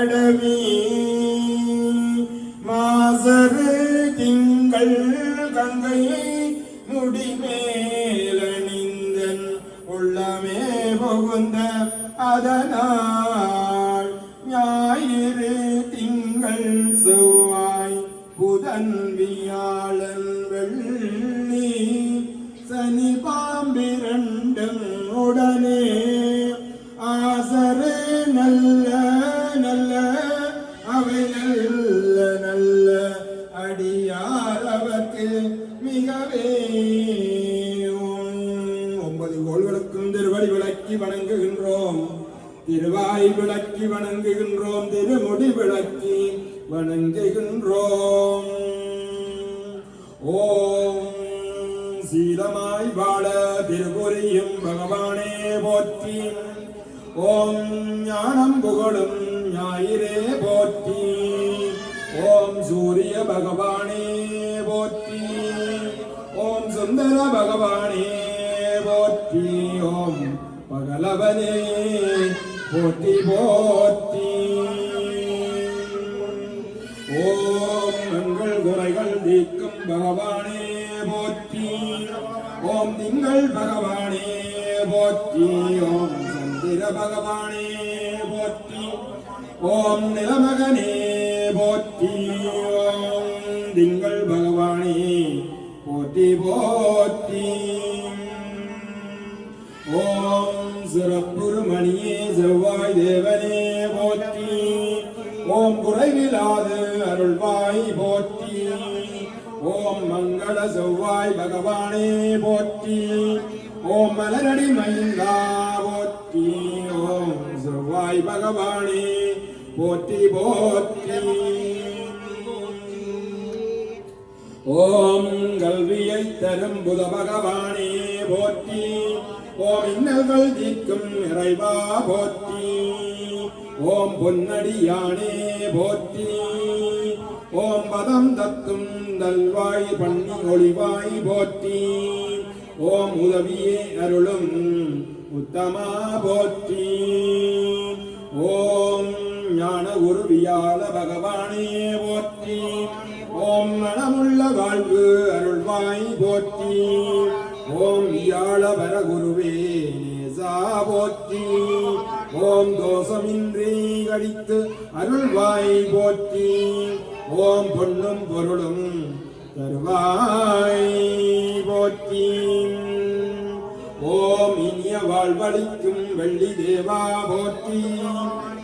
கடவி. மாசரு திங்கள் கங்கையை முடிமேலணிந்தன் உள்ளமே புகுந்த அதனால் ஞாயிறு திங்கள் செவ்வாய் புதன் வியாழன் அவை நல்ல நல்ல அடியார் அவர்க்கு மிகவே ஒன்பது கோள்களுக்கும் திருவடி விளக்கி வணங்குகின்றோம். திருவாய் விளக்கி வணங்குகின்றோம். திருமுடி விளக்கி வணங்குகின்றோம். ஓம் சீதமாய் வாழ திருபுரியும் பகவானே போற்றி. ஓம் ஞானம் புகழும் ஞாயிறே போற்றி. ஓம் சூரிய பகவானே போற்றி. ஓம் சுந்தர பகவானே போற்றி. ஓம் பகலவனே போற்றி போற்றி. ஓம் எங்கள் குறைகள் தீர்க்கும் பகவானே போற்றி. ஓம் திங்கள் பகவானே போற்றி. ஓம் சந்திர பகவான் ஓம் நிலமகனே போற்றி ஓம் திங்கள் பகவானே போற்றி போற்றி. ஓம் சிறப்புரு மணியே செவ்வாய் தேவனே போற்றி. ஓம் குறைவிலாது அருள்வாய் போற்றி. ஓம் மங்கள செவ்வாய் பகவானே போற்றி. ஓம் மலரடி மைந்தா போற்றி. ஓம் செவ்வாய் பகவானே போற்றி போற்றி. ஓம் கல்வியை தரும் புத பகவானே போற்றி. ஓம் இன்னல்கள் தீர்க்கும் இறைவா போற்றி. ஓம் பொன்னடியானே போற்றி. ஓம் பதம் தத்தும் நல்வாய் பண்ணி ஒளிவாய் போற்றி. ஓம் உதவியே அருளும் உத்தமா போற்றி. ஓம் ஞான உருவியால பகவானே போற்றி. ஓம் மனமுள்ள வாழ்வு அருள்வாய் போற்றி. ஓம் வியாழ வர குருவே நேசா போற்றி. ஓம் தோஷமின்றி கடித்து அருள்வாய் போற்றி. ஓம் பொன்னும் பொருளும் தருவாய் போற்றி. ஓம் இனிய வாழ்வழிக்கும் வெள்ளி தேவா போற்றி.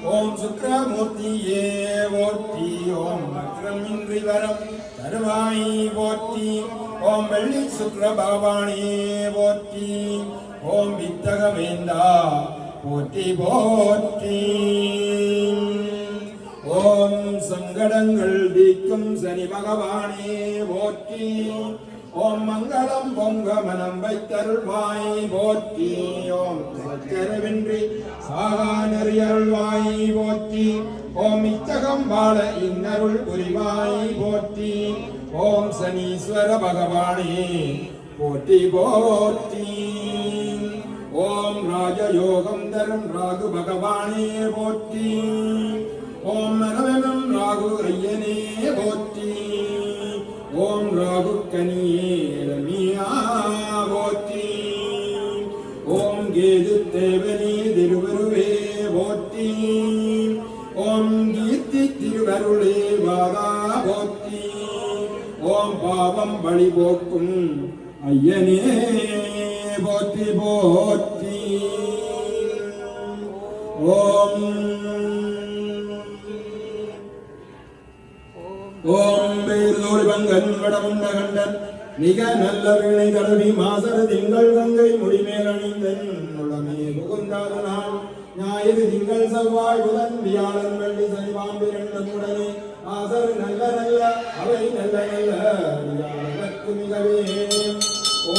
ஓம் சுக்ரமூர்த்தியே போற்றி ஓம் வக்ரம் இன்றி வரம். தருவாயி போற்றி. ஓம் வெள்ளி சுக்கர பகவானே போற்றி. ஓம் வித்தகவேந்தா போற்றி போற்றி. ஓம் சங்கடங்கள் தீக்கும் சனி பகவானே போற்றி. ஓம் மங்களம் பொங்க மனம் வைத்தருள்வாய் போற்றி. ஓம் சச்சரவின்றி சாகா நெறியருள்வாய் போற்றி. ஓம் இச்சகம் வாழ இன்னருள் புரிவாய் போற்றி. ஓம் சனீஸ்வர பகவானே போற்றி போற்றி. ஓம் ராஜயோகம் தரும் ராகு பகவானே போற்றி. ஓம் மரவனம் ராகு ஐயனே போற்றி. ஓம் ராகு கனியே ரமியா. தேவனே திருவருவே போற்றி. ஓம் கீர்த்தி திருவருளே வாதா போற்றி. ஓம் பாவம் வழி போக்கும் ஐயனே போற்றி போற்றி. ஓம். ஓம் வேலோடி பங்கன் வடமுண்ட கண்டன் மிக நல்ல வீணை தடவி மாசர திங்கள் கங்கை முடிமேல் அணிந்தன். புகுந்தாத நாள் ஞாயிறு திங்கள் செவ்வாய் புதன் வியாழன் வெள்ளி சனி பாம்பு உடனே ஆசர் நல்ல நல்ல அவை நல்ல நல்ல மிகவே. ஓ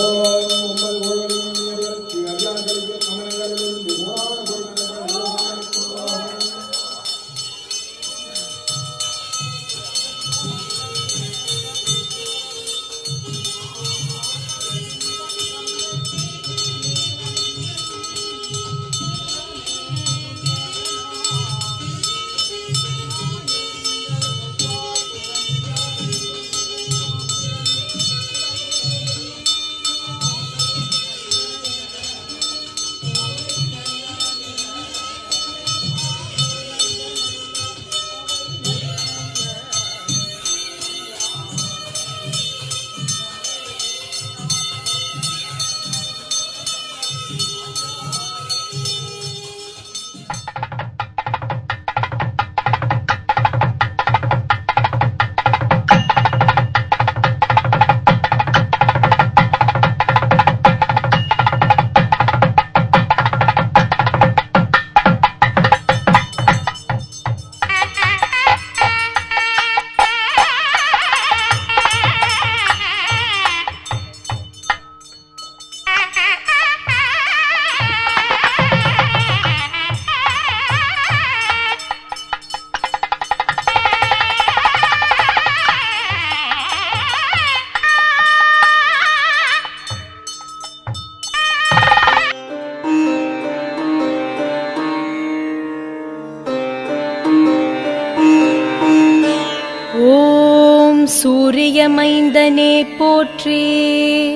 மைந்தனே போற்றி.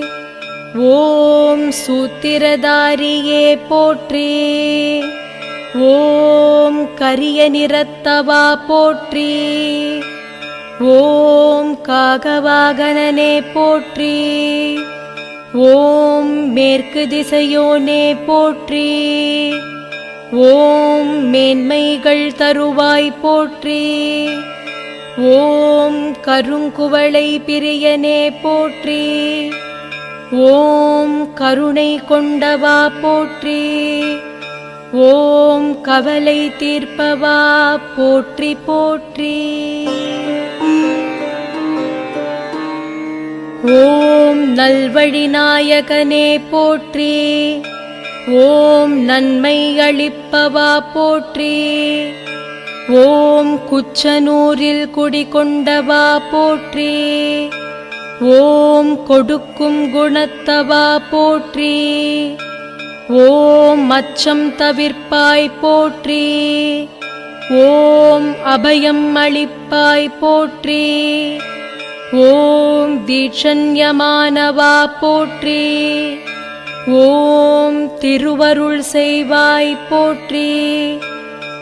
ஓம் சூத்திரதாரியே போற்றி. ஓம் கரிய நிறத்தவா போற்றி. ஓம் காகவாகனே போற்றி. ஓம் மேற்கு திசையோனே போற்றி. ஓம் மேன்மைகள் தருவாய் போற்றி. ஓம் கருங்குவளை பிரியனே போற்றி. ஓம் கருணை கொண்டவா போற்றி. ஓம் கவலை தீர்ப்பவா போற்றி போற்றி. ஓம் நல்வழி நாயகனே போற்றி. ஓம் நன்மை அளிப்பவா போற்றி. ஓம் குச்சனூரில் குடிகொண்டவா போற்றி. ஓம் கொடுக்கும் குணத்தவா போற்றி. ஓம் அச்சம் தவிர்ப்பாய் போற்றி. ஓம் அபயம் அளிப்பாய் போற்றி. ஓம் தீட்சண்யமானவா போற்றி. ஓம் திருவருள் செய்வாய் போற்றி.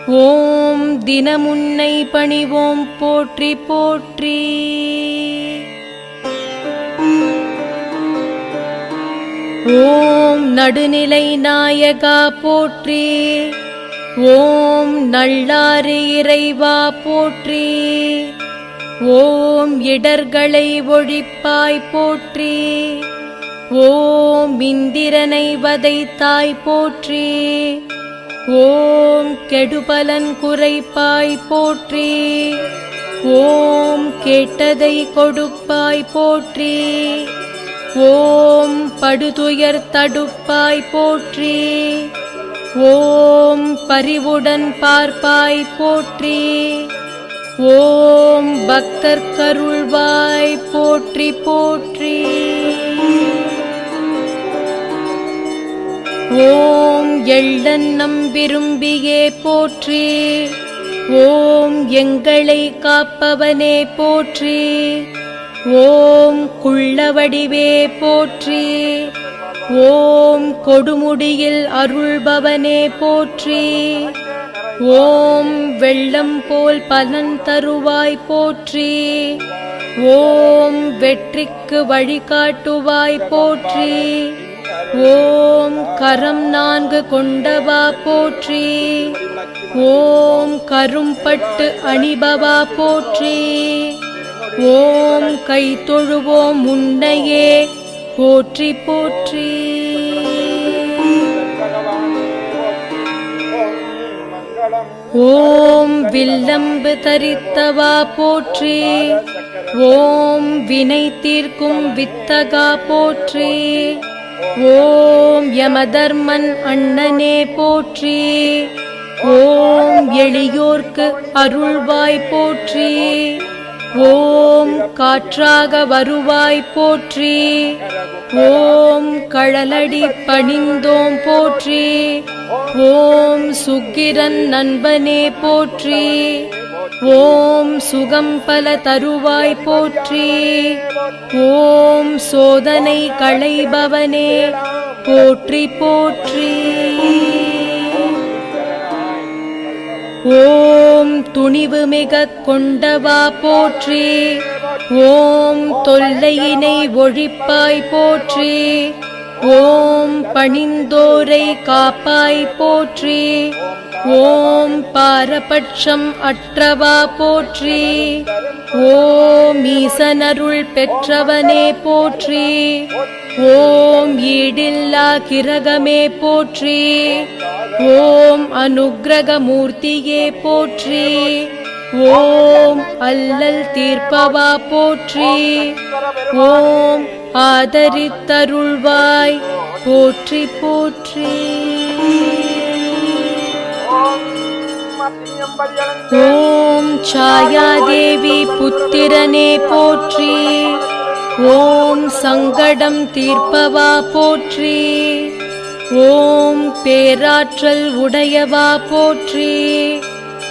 ஓம் தினமுன்னை பணிவோம் போற்றி போற்றி. ஓம் நடுநிலை நாயகா போற்றி. ஓம் நள்ளாறு இறைவா போற்றி. ஓம் இடர்களை ஒழிப்பாய் போற்றி. ஓம் இந்திரனை வதைத்தாய் போற்றி. ஓம் கெடுபலன் குறைப்பாய் போற்றி. ஓம் கேட்டதை கொடுப்பாய் போற்றி. ஓம் படுதுயர் தடுப்பாய் போற்றி. ஓம் பரிவுடன் பார்ப்பாய் போற்றி. ஓம் பக்தர் கருள்வாய் போற்றி போற்றி. ஓம் எள்ளன் நம்பிரும்பியே போற்றி. ஓம் எங்களை காப்பவனே போற்றி. ஓம் குள்ளவடிவே போற்றி. ஓம் கொடுமுடியில் அருள்பவனே போற்றி. ஓம் வெள்ளம் போல் பலன் தருவாய் போற்றி. ஓம் வெற்றிக்கு வழிகாட்டுவாய் போற்றி. ஓம் கரம் நான்கு கொண்டவா போற்றி. ஓம் கரும்பட்டு அணிபவா போற்றி. ஓம் கை தொழுவோம் உன்னையே போற்றி போற்றி. ஓம் வில்லம்பு தரித்தவா போற்றி. ஓம் வினை தீர்க்கும் வித்தகா போற்றி. ஓம் யமதர்மன் அண்ணனே போற்றி. ஓம் எளியோர்க்கு அருள்வாய் போற்றி. ஓம் காற்றாக வருவாய் போற்றி. ஓம் கழலடி பணிந்தோம் போற்றி. ஓம் சுக்கிரன் நண்பனே போற்றி. ஓம் சுகம் பல தருவாய் போற்றி. ஓம் சோதனை களைபவனே போற்றி போற்றி. ஓம் துணிவு மிக கொண்டவா போற்றி. ஓம் தொல்லையினை ஒழிப்பாய் போற்றி. ஓம் பணிந்தோரை காப்பாய் போற்றி. ஓம் பாரபட்சம் அற்றவா போற்றி. ஓம் ஈசனருள் பெற்றவனே போற்றி. ஓம் ஈடில்லா கிரகமே போற்றி. ஓம் அனுக்கிரகமூர்த்தியே போற்றி. ஓம் அல்லல் தீர்ப்பவா போற்றி. ஓம் ஆதரித்தருள்வாய். போற்றி போற்றி. ஓம் சாயாதேவி புத்திரனே போற்றி. ஓம் சங்கடம் தீர்ப்பவா போற்றி. ஓம் பேராற்றல் உடையவா போற்றி.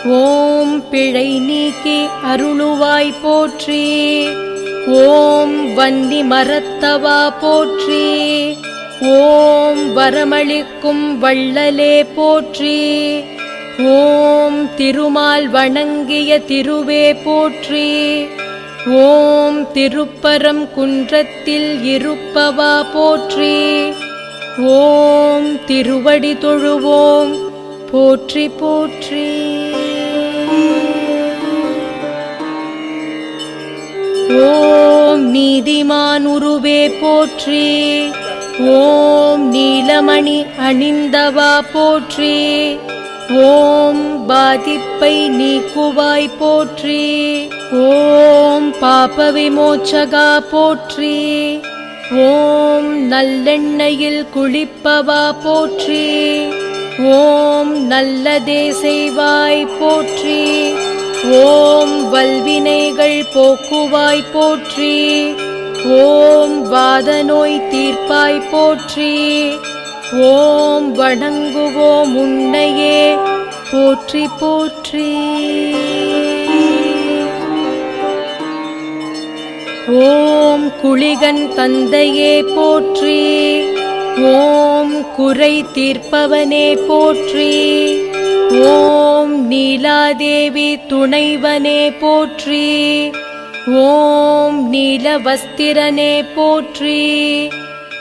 ஓம் பிழை நீக்கி அருளுவாய் போற்றி. ஓம் வன்னி மரத்தவா போற்றி. ஓம் வரமளிக்கும் வள்ளலே போற்றி. ஓம் திருமால் வணங்கிய திருவே போற்றி. ஓம் திருப்பரம் குன்றத்தில் இருப்பவா போற்றி. ஓம் திருவடி தொழுவோம் போற்றி போற்றி. ஓம் நீதிமான் உருவே போற்றி. ஓம் நீலமணி அணிந்தவா போற்றி. ஓம் பாதிப்பை நீக்குவாய் போற்றி. ஓம் பாப விமோச்சகா போற்றி. ஓம் நல்லெண்ணையில் குளிப்பவா போற்றி. ஓம் நல்லதே செய்வாய் போற்றி. ஓம் வல்வினைகள் போக்குவாய் போற்றி. ஓம் வாதநோய் தீர்ப்பாய் போற்றி. ஓம் வணங்குவோம் உன்னையே. போற்றி போற்றி. ஓம் குளிகன் தந்தையே போற்றி. ஓம் குறை தீர்ப்பவனே போற்றி. ஓம் ஓம் நீலாதேவி துணைவனே போற்றி. ஓம் நீலவஸ்திரனே போற்றி.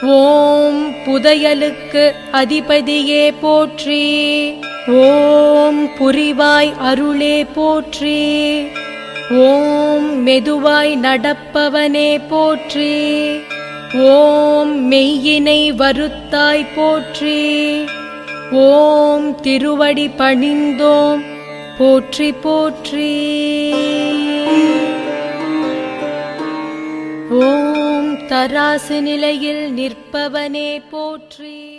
ஓம் புதையலுக்கு அதிபதியே போற்றி. ஓம் புரிவாய் அருளே போற்றி. ஓம் மெதுவாய் நடப்பவனே போற்றி. ஓம் மெய்யினை வருத்தாய் போற்றி. ஓம் திருவடி பணிந்தோம். போற்றி போற்றி. ஓம் தராசு நிலையில் நிற்பவனே போற்றி.